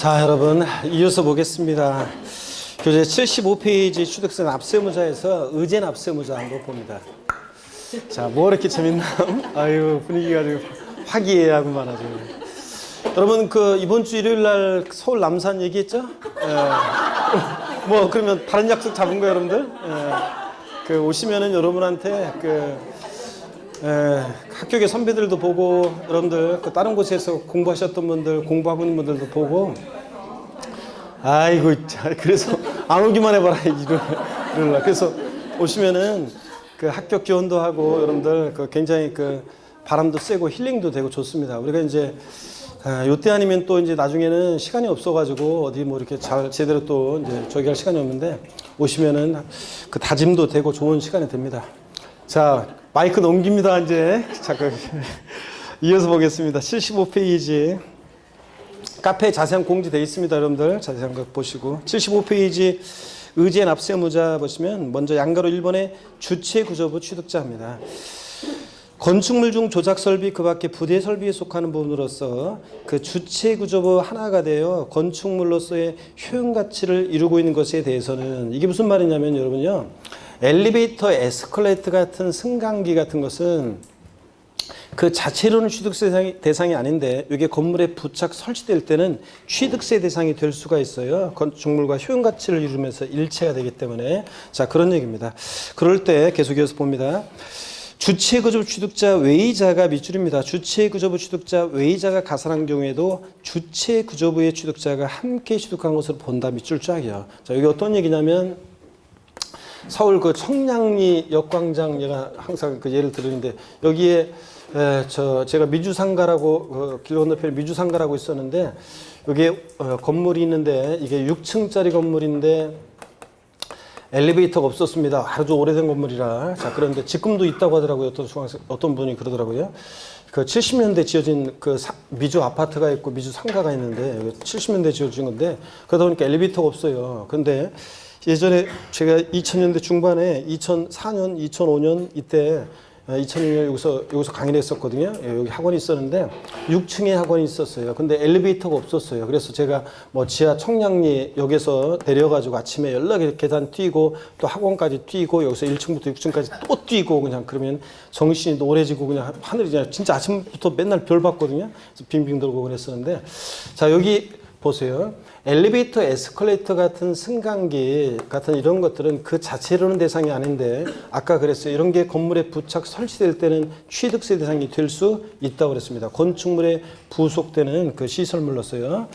자, 여러분 이어서 보겠습니다. 교재 75페이지 취득세 납세무자에서 의제 납세무자 한번 봅니다. 자, 뭐 이렇게 재밌나? 아유, 분위기가 좀 화기애애하고만 아주. 여러분 그 이번 주 일요일 날 서울 남산 얘기했죠? 예. 뭐 그러면 다른 약속 잡은 거예요, 여러분들? 예. 그 오시면은 여러분한테 그 예, 학교의 선배들도 보고 여러분들 그 다른 곳에서 공부하셨던 분들 공부하고 있는 분들도 보고 아이고 자, 그래서 안 오기만 해봐라 이런 그래서 오시면은 그 학교 기원도 하고 여러분들 그 굉장히 그 바람도 쐬고 힐링도 되고 좋습니다. 우리가 이제 아, 요때 아니면 또 이제 나중에는 시간이 없어가지고 어디 뭐 이렇게 잘 제대로 또 이제 저기 할 시간이 없는데 오시면은 그 다짐도 되고 좋은 시간이 됩니다. 자, 마이크 넘깁니다, 이제. 잠깐. 이어서 보겠습니다. 75페이지. 카페에 자세한 공지되어 있습니다, 여러분들. 자세한 거 보시고. 75페이지 의제 납세무자 보시면 먼저 양가로 1번에 주체 구조부 취득자입니다. 건축물 중 조작 설비 그 밖에 부대 설비에 속하는 부분으로서 그 주체 구조부 하나가 되어 건축물로서의 효용 가치를 이루고 있는 것에 대해서는 이게 무슨 말이냐면 여러분요. 엘리베이터, 에스컬레이터 같은 승강기 같은 것은 그 자체로는 취득세 대상이, 아닌데 이게 건물에 부착 설치될 때는 취득세 대상이 될 수가 있어요. 건축물과 효용 가치를 이루면서 일체가 되기 때문에 자 그런 얘기입니다. 그럴 때 계속해서 봅니다. 주체구조부 취득자 외의자가 밑줄입니다. 주체구조부 취득자 외의자가 가산한 경우에도 주체구조부의 취득자가 함께 취득한 것으로 본다 밑줄 쫙이요. 자 여기 어떤 얘기냐면 서울 그 청량리 역광장 제가 항상 그 예를 들었는데 여기에 에, 저 제가 미주상가라고 그길 건너편에 미주상가라고 있었는데 여기에 어, 건물이 있는데 이게 6층짜리 건물인데 엘리베이터가 없었습니다. 아주 오래된 건물이라. 자, 그런데 지금도 있다고 하더라고요. 어떤 중학생, 어떤 분이 그러더라고요. 그 70년대 지어진 그 사- 미주 아파트가 있고 미주 상가가 있는데 여기 70년대 지어진 건데 그러다 보니까 엘리베이터가 없어요. 근데 예전에 제가 2000년대 중반에 2004년, 2005년 이때 2006년 여기서 여기서 강의를 했었거든요. 예, 여기 학원이 있었는데 6층에 학원이 있었어요. 근데 엘리베이터가 없었어요. 그래서 제가 뭐 지하 청량리 역에서 내려가지고 아침에 연락에 계단 뛰고 또 학원까지 뛰고 여기서 1층부터 6층까지 또 뛰고 그냥 그러면 정신이 노래지고 그냥 하늘이 그냥 진짜 아침부터 맨날 별 봤거든요. 그래서 빙빙 돌고 그랬었는데 자 여기 보세요. 엘리베이터, 에스컬레이터 같은 승강기 같은 이런 것들은 그 자체로는 대상이 아닌데 아까 그랬어요. 이런 게 건물에 부착 설치될 때는 취득세 대상이 될 수 있다고 그랬습니다. 건축물에 부속되는 그 시설물로서요.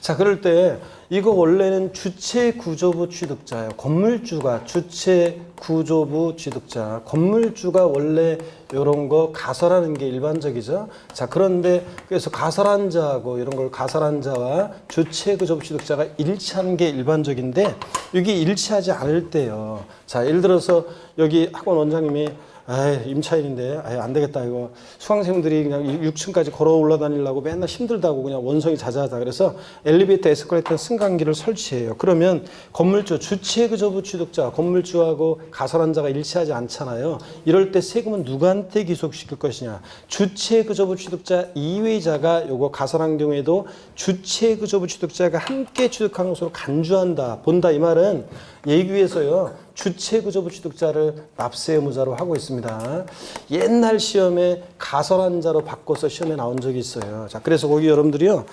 자, 그럴 때 이거 원래는 주체 구조부 취득자예요. 건물주가 주체 구조부 취득자. 건물주가 원래 이런 거 가설하는 게 일반적이죠. 자, 그런데 그래서 가설한 자하고 이런 걸 가설한 자와 주체 구조부 취득자가 일치하는 게 일반적인데 이게 일치하지 않을 때요. 자, 예를 들어서 여기 학원 원장님이 아 임차인인데. 아안 되겠다 이거. 수강생들이 그냥 6층까지 걸어 올라다니려고 맨날 힘들다고 그냥 원성이 자자하다. 그래서 엘리베이터 에스컬레이터 승강기를 설치해요. 그러면 건물주 주체구조부 취득자 건물주하고 가설한자가 일치하지 않잖아요. 이럴 때 세금은 누구한테 기속시킬 것이냐? 주체구조부 취득자 이외자가 요거 가설한 경우에도 주체구조부 취득자가 함께 취득한 것으로 간주한다. 본다. 이 말은 예규에서요 주체구조부 취득자를 납세 의무자로 하고 있습니다. 옛날 시험에 가설한 자로 바꿔서 시험에 나온 적이 있어요. 자, 그래서 거기 여러분들이요,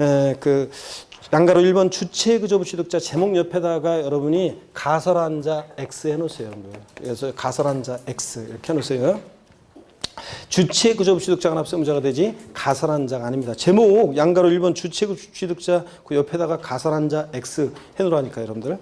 에, 그 양가로 1번 주체구조부 취득자 제목 옆에다가 여러분이 가설한 자 X 해놓으세요. 그래서 가설한 자 X 이렇게 해놓으세요. 주체 구조부 취득자가 납세무자가 되지 가설한 자가 아닙니다. 제목 양가로 1번 주체 취득자 그 옆에다가 가설한 자 X 해놓으라니까 여러분들.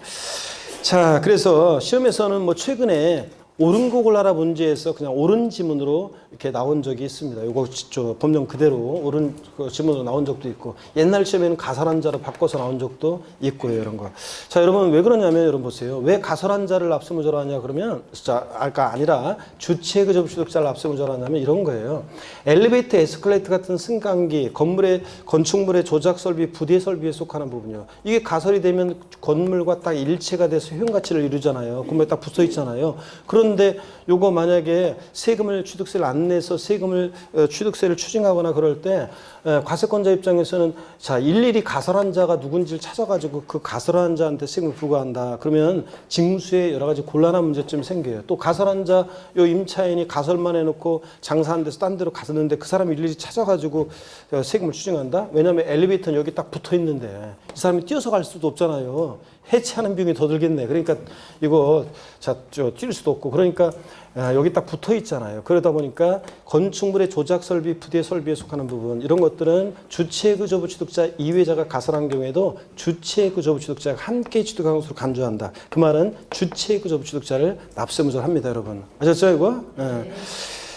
자, 그래서 시험에서는 뭐 최근에 옳은 곡을 알아 문제에서 그냥 옳은 지문으로 이렇게 나온 적이 있습니다. 이거 저 법령 그대로 옳은 그 지문으로 나온 적도 있고 옛날 시험에는 가설한 자로 바꿔서 나온 적도 있고요. 이런 거. 자, 여러분 왜 그러냐면 여러분 보세요. 왜 가설한 자를 납세무자로 하냐 그러면 자, 아까 아니라 주체 그 접수득자를 납세무자로 하냐면 이런 거예요. 엘리베이터, 에스컬레이터 같은 승강기, 건물의 건축물의 조작 설비, 부대 설비에 속하는 부분이요. 이게 가설이 되면 건물과 딱 일체가 돼서 효용 가치를 이루잖아요. 건물에 딱 붙어 있잖아요. 그런데 요거 만약에 세금을 취득세를 안안 내서 세금을 어, 취득세를 추징하거나 그럴 때 에, 과세권자 입장에서는 자 일일이 가설한 자가 누군지를 찾아가지고 그 가설한 자한테 세금을 부과한다. 그러면 징수에 여러 가지 곤란한 문제점이 생겨요. 또 가설한 자 요 임차인이 가설만 해놓고 장사하는 데서 딴 데로 갔었는데 그 사람이 일일이 찾아가지고 어, 세금을 추징한다. 왜냐하면 엘리베이터는 여기 딱 붙어 있는데 이 사람이 뛰어서 갈 수도 없잖아요. 해체하는 비용이 더 들겠네. 그러니까 이거 자저뛸 수도 없고 그러니까 아, 여기 딱 붙어 있잖아요. 그러다 보니까 건축물의 조작 설비, 부대 설비에 속하는 부분 이런 것들은 주체구조부 취득자 이외자가 가설한 경우에도 주체구조부 취득자가 함께 취득한 것으로 간주한다. 그 말은 주체구조부 취득자를 납세무절합니다, 여러분. 아셨죠, 이거? 예.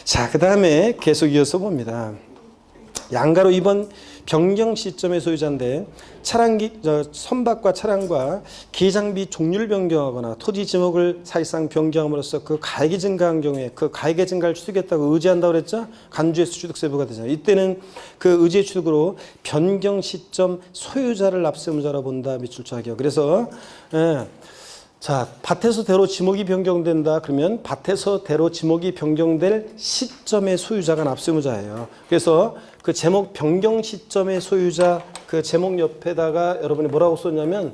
자, 그 다음에 계속 이어서 봅니다. 양가로 이번 변경 시점의 소유자인데 차량기 저, 선박과 차량과 기장비 종류를 변경하거나 토지 지목을 사실상 변경함으로써 그 가액이 증가한 경우에 그 가액의 증가를 취득했다고 의지한다고 그랬죠? 간주에서 취득세부가 되잖아요. 이때는 그 의지의 취득으로 변경 시점 소유자를 납세무자로 본다 미출자격. 그래서 예. 자, 밭에서 대로 지목이 변경된다. 그러면 밭에서 대로 지목이 변경될 시점의 소유자가 납세무자예요. 그래서 그 제목 변경 시점의 소유자 그 제목 옆에다가 여러분이 뭐라고 썼냐면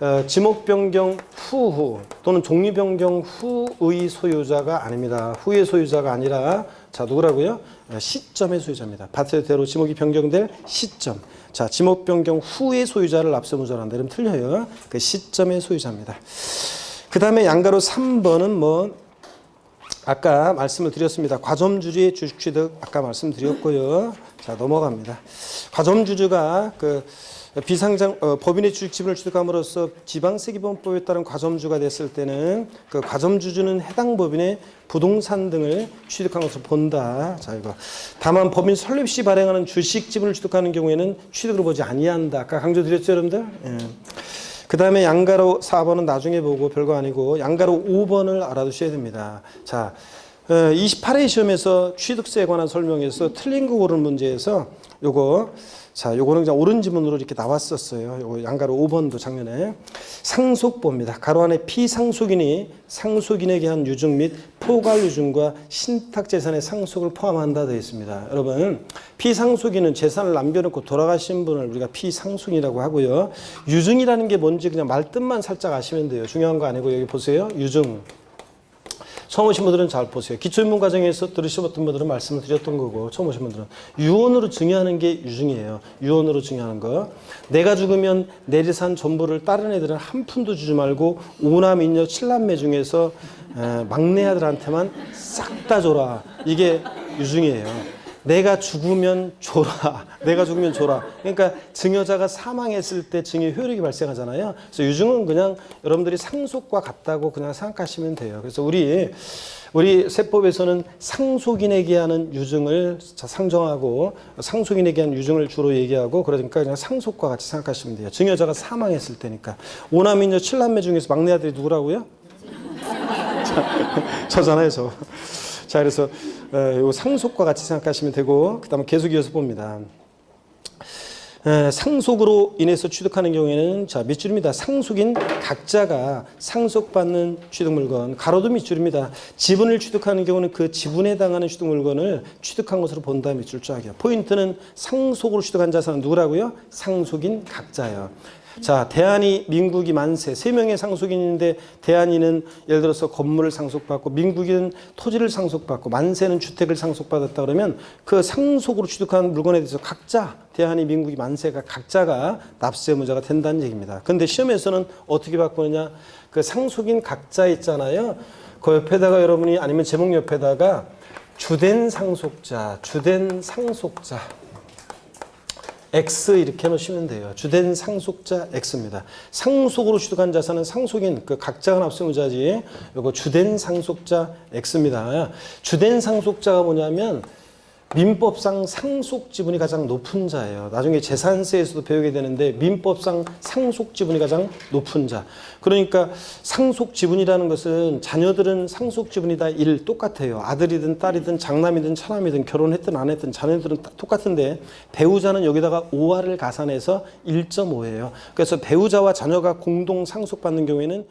어, 지목 변경 후후 또는 종류 변경 후의 소유자가 아닙니다. 후의 소유자가 아니라 자 누구라고요? 어, 시점의 소유자입니다. 밭에서 대로 지목이 변경될 시점. 자 지목 변경 후의 소유자를 납세무자란다. 이러면 틀려요. 그 시점의 소유자입니다. 그 다음에 양가로 3번은 뭐 아까 말씀을 드렸습니다. 과점주주의 주식 취득 아까 말씀드렸고요. 자 넘어갑니다. 과점주주가 그 비상장 어, 법인의 주식 지분을 취득함으로써 지방세기본법에 따른 과점주가 됐을 때는 그 과점주주는 해당 법인의 부동산 등을 취득한 것으로 본다. 자 이거 다만 법인 설립 시 발행하는 주식 지분을 취득하는 경우에는 취득으로 보지 아니한다. 아까 강조드렸죠, 여러분들? 예. 그 다음에 양가로 4번은 나중에 보고 별거 아니고 양가로 5번을 알아두셔야 됩니다. 자, 28회 시험에서 취득세에 관한 설명에서 틀린 거 고르는 문제에서 요거 자, 요거는 그냥 옳은 지문으로 이렇게 나왔었어요. 요거 양가로 5번도 작년에 상속보입니다. 가로 안에 피상속인이 상속인에게 한 유증 및 포괄 유증과 신탁 재산의 상속을 포함한다 되어 있습니다. 여러분, 피상속인은 재산을 남겨놓고 돌아가신 분을 우리가 피상속이라고 하고요. 유증이라는 게 뭔지 그냥 말뜻만 살짝 아시면 돼요. 중요한 거 아니고 여기 보세요. 유증. 처음 오신 분들은 잘 보세요. 기초인문 과정에서 들으셔봤던 분들은 말씀을 드렸던 거고 처음 오신 분들은 유언으로 증여하는 게 유증이에요. 유언으로 증여하는 거. 내가 죽으면 내리산 전부를 다른 애들은 한 푼도 주지 말고 오남 인녀 칠남매 중에서 에, 막내 아들한테만 싹 다 줘라. 이게 유증이에요. 내가 죽으면 줘라. 내가 죽으면 줘라. 그러니까 증여자가 사망했을 때 증여 효력이 발생하잖아요. 그래서 유증은 그냥 여러분들이 상속과 같다고 그냥 생각하시면 돼요. 그래서 우리 우리 세법에서는 상속인에게 하는 유증을 상정하고 상속인에게 하는 유증을 주로 얘기하고 그러니까 그냥 상속과 같이 생각하시면 돼요. 증여자가 사망했을 때니까 오남인녀 칠남매 중에서 막내 아들이 누구라고요? 저잖아요, 저. 자, 그래서 어, 요 상속과 같이 생각하시면 되고 그 다음에 계속 이어서 봅니다. 에, 상속으로 인해서 취득하는 경우에는 자 밑줄입니다. 상속인 각자가 상속받는 취득 물건 가로도 밑줄입니다. 지분을 취득하는 경우는 그 지분에 해당하는 취득 물건을 취득한 것으로 본다 밑줄 쫙이요. 포인트는 상속으로 취득한 자산은 누구라고요? 상속인 각자요. 자, 대한이 민국이 만세 세 명의 상속인인데 대한이는 예를 들어서 건물을 상속받고 민국이는 토지를 상속받고 만세는 주택을 상속받았다 그러면 그 상속으로 취득한 물건에 대해서 각자 대한이 민국이 만세가 각자가 납세무자가 된다는 얘기입니다. 근데 시험에서는 어떻게 바꾸느냐? 그 상속인 각자 있잖아요. 그 옆에다가 여러분이 아니면 제목 옆에다가 주된 상속자, 주된 상속자 X 이렇게 해놓으시면 돼요. 주된 상속자 X입니다. 상속으로 취득한 자산은 상속인 그 각자가 납세무 자지. 이거 주된 상속자 X입니다. 주된 상속자가 뭐냐면 민법상 상속 지분이 가장 높은 자예요. 나중에 재산세에서도 배우게 되는데 민법상 상속 지분이 가장 높은 자. 그러니까 상속 지분이라는 것은 자녀들은 상속 지분이 다 일 똑같아요. 아들이든 딸이든 장남이든 차남이든 결혼했든 안 했든 자녀들은 다 똑같은데 배우자는 여기다가 5화를 가산해서 1.5예요. 그래서 배우자와 자녀가 공동 상속받는 경우에는